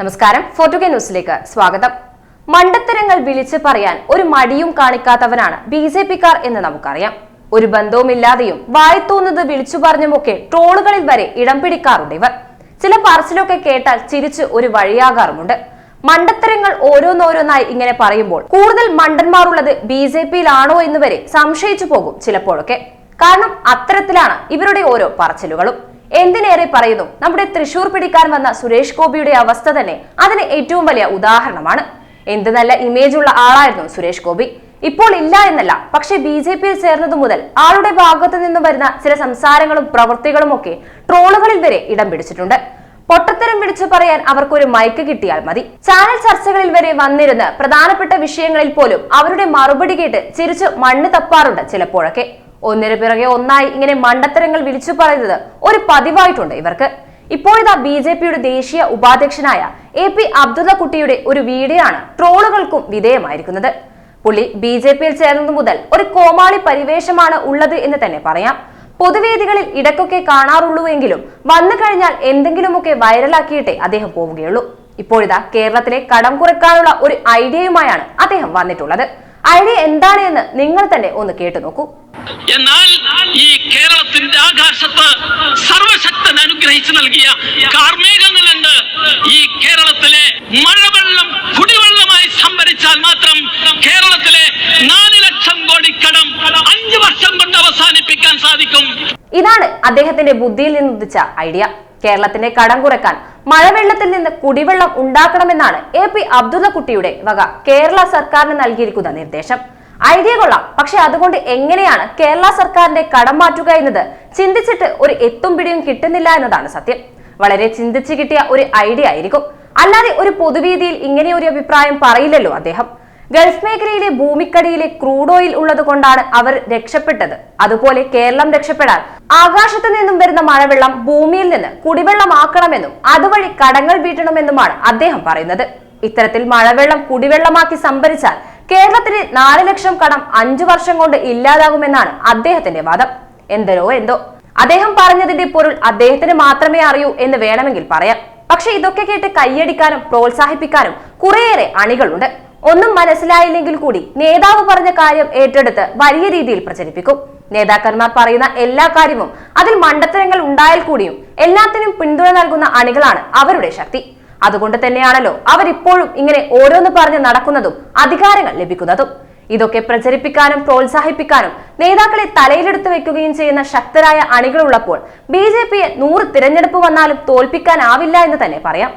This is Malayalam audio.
നമസ്കാരം. ഫോർട്ടുഗെ ന്യൂസിലേക്ക് സ്വാഗതം. മണ്ടത്തരങ്ങൾ വിളിച്ചു പറയാൻ ഒരു മടിയും കാണിക്കാത്തവനാണ് ബി ജെ പിക്കാർ എന്ന് നമുക്കറിയാം. ഒരു ബന്ധവുമില്ലാതെയും വായത്തോന്നത് വിളിച്ചു പറഞ്ഞുമൊക്കെ ട്രോളുകളിൽ വരെ ഇടം പിടിക്കാറുണ്ട് ഇവർ. ചില പറച്ചിലൊക്കെ കേട്ടാൽ ചിരിച്ച് ഒരു വഴിയാകാറുമുണ്ട്. മണ്ടത്തരങ്ങൾ ഓരോന്നോരോന്നായി ഇങ്ങനെ പറയുമ്പോൾ കൂടുതൽ മണ്ടന്മാരുള്ളത് ബി ജെ പിയിലാണോ എന്ന് വരെ സംശയിച്ചു പോകും ചിലപ്പോഴൊക്കെ. കാരണം അത്തരത്തിലാണ് ഇവരുടെ ഓരോ പറച്ചിലുകളും. എന്തിനേറെ പറയുന്നു? നമ്മുടെ തൃശൂർ പിടിക്കാൻ വന്ന സുരേഷ് ഗോപിയുടെ അവസ്ഥ തന്നെ അതിന് ഏറ്റവും വലിയ ഉദാഹരണമാണ്. എന്ത് നല്ല ഇമേജ് ഉള്ള ആളായിരുന്നു സുരേഷ് ഗോപി. ഇപ്പോൾ ഇല്ല എന്നല്ല പക്ഷെ ബി ജെ പിയിൽ ചേർന്നതു മുതൽ ആളുടെ ഭാഗത്തു നിന്ന് വരുന്ന ചില സംസാരങ്ങളും പ്രവൃത്തികളും ഒക്കെ ട്രോളുകളിൽ വരെ ഇടം പിടിച്ചിട്ടുണ്ട്. പൊട്ടത്തരം വിളിച്ചു പറയാൻ അവർക്കൊരു മയക്ക് കിട്ടിയാൽ മതി. ചാനൽ ചർച്ചകളിൽ വരെ വന്നിരുന്ന് പ്രധാനപ്പെട്ട വിഷയങ്ങളിൽ പോലും അവരുടെ മറുപടി കേട്ട് ചിരിച്ച് മണ്ണ് തപ്പാറുണ്ട് ചിലപ്പോഴൊക്കെ. ഒന്നിനു പിറകെ ഒന്നായി ഇങ്ങനെ മണ്ടത്തരങ്ങൾ വിളിച്ചു പറയുന്നത് ഒരു പതിവായിട്ടുണ്ട് ഇവർക്ക്. ഇപ്പോഴിതാ ബി ജെ പിയുടെ ദേശീയ ഉപാധ്യക്ഷനായ എ പി അബ്ദുള്ള കുട്ടിയുടെ ഒരു വീഡിയോ ആണ് ട്രോളുകൾക്കും വിധേയമായിരിക്കുന്നത്. പുള്ളി ബി ജെ പിയിൽ ചേർന്നത് മുതൽ ഒരു കോമാളി പരിവേഷമാണ് ഉള്ളത് എന്ന് തന്നെ പറയാം. പൊതുവേദികളിൽ ഇടയ്ക്കൊക്കെ കാണാറുള്ളൂവെങ്കിലും വന്നു കഴിഞ്ഞാൽ എന്തെങ്കിലുമൊക്കെ വൈറലാക്കിയിട്ടേ അദ്ദേഹം പോവുകയുള്ളൂ. ഇപ്പോഴിതാ കേരളത്തിലെ കടം കുറയ്ക്കാനുള്ള ഒരു ഐഡിയയുമായാണ് അദ്ദേഹം വന്നിട്ടുള്ളത്. ഐഡിയ എന്താണ് എന്ന് നിങ്ങൾ തന്നെ ഒന്ന് കേട്ടു നോക്കൂ. എന്നാൽ ഈ കേരളത്തിന്റെ ആകാശത്ത് സർവശക്തൻ അനുഗ്രഹിച്ചു നൽകിയ കാർമേഘങ്ങളുണ്ട്. ഈ കേരളത്തിലെ മഴവെള്ളം കുടിവെള്ളമായി സംഭരിച്ചാൽ മാത്രം കേരളത്തിലെ നാല് ലക്ഷം കോടി കടം അഞ്ചു വർഷം കൊണ്ട് അവസാനിപ്പിക്കാൻ സാധിക്കും. ഇതാണ് അദ്ദേഹത്തിന്റെ ബുദ്ധിയിൽ നിന്ന് ഉദിച്ച ഐഡിയ. കേരളത്തിന്റെ കടം കുറയ്ക്കാൻ മഴവെള്ളത്തിൽ നിന്ന് കുടിവെള്ളം ഉണ്ടാക്കണമെന്നാണ് എ പി അബ്ദുള്ള കുട്ടിയുടെ വക. കേരള സർക്കാരിന് നൽകിയിരിക്കുന്ന നിർദ്ദേശം. ഐഡിയ കൊള്ളാം. പക്ഷെ അതുകൊണ്ട് എങ്ങനെയാണ് കേരള സർക്കാരിന്റെ കടം മാറ്റുക എന്നത് ചിന്തിച്ചിട്ട് ഒരു എത്തും പിടിയും കിട്ടുന്നില്ല എന്നതാണ് സത്യം. വളരെ ചിന്തിച്ചു കിട്ടിയ ഒരു ഐഡിയ ആയിരിക്കും. അല്ലാതെ ഒരു പൊതുവേദിയിൽ ഇങ്ങനെ ഒരു അഭിപ്രായം പറയില്ലല്ലോ അദ്ദേഹം. ഗൾഫ് മേഖലയിലെ ഭൂമിക്കടിയിലെ ക്രൂഡ് ഓയിൽ ഉള്ളത് കൊണ്ടാണ് അവർ രക്ഷപ്പെട്ടത്. അതുപോലെ കേരളം രക്ഷപ്പെടാൻ ആകാശത്ത് നിന്നും വരുന്ന മഴവെള്ളം ഭൂമിയിൽ നിന്ന് കുടിവെള്ളമാക്കണമെന്നും അതുവഴി കടങ്ങൾ വീട്ടണമെന്നുമാണ് അദ്ദേഹം പറയുന്നത്. ഇത്തരത്തിൽ മഴവെള്ളം കുടിവെള്ളമാക്കി സംഭരിച്ചാൽ കേരളത്തിലെ നാല് ലക്ഷം കടം അഞ്ചു വർഷം കൊണ്ട് ഇല്ലാതാകുമെന്നാണ് അദ്ദേഹത്തിന്റെ വാദം. എന്തരോ എന്തോ. അദ്ദേഹം പറഞ്ഞതിന്റെ പൊരുൾ അദ്ദേഹത്തിന് മാത്രമേ അറിയൂ എന്ന് വേണമെങ്കിൽ പറയാം. പക്ഷെ ഇതൊക്കെ കേട്ട് കൈയടിക്കാനും പ്രോത്സാഹിപ്പിക്കാനും കുറേയേറെ അണികളുണ്ട്. ഒന്നും മനസ്സിലായില്ലെങ്കിൽ കൂടി നേതാവ് പറഞ്ഞ കാര്യം ഏറ്റെടുത്ത് വലിയ രീതിയിൽ പ്രചരിപ്പിക്കും. നേതാക്കന്മാർ പറയുന്ന എല്ലാ കാര്യവും അതിൽ മണ്ടത്തരങ്ങൾ ഉണ്ടായാൽ കൂടിയും എല്ലാത്തിനും പിന്തുണ നൽകുന്ന അണികളാണ് അവരുടെ ശക്തി. അതുകൊണ്ട് തന്നെയാണല്ലോ അവരിപ്പോഴും ഇങ്ങനെ ഓരോന്ന് പറഞ്ഞ് നടക്കുന്നതും അധികാരങ്ങൾ ലഭിക്കുന്നതും. ഇതൊക്കെ പ്രചരിപ്പിക്കാനും പ്രോത്സാഹിപ്പിക്കാനും നേതാക്കളെ തലയിലെടുത്ത് വെക്കുകയും ചെയ്യുന്ന ശക്തരായ അണികളുള്ളപ്പോൾ ബി ജെ പിയെ നൂറ് തിരഞ്ഞെടുപ്പ് വന്നാലും തോൽപ്പിക്കാനാവില്ല എന്ന് തന്നെ പറയാം.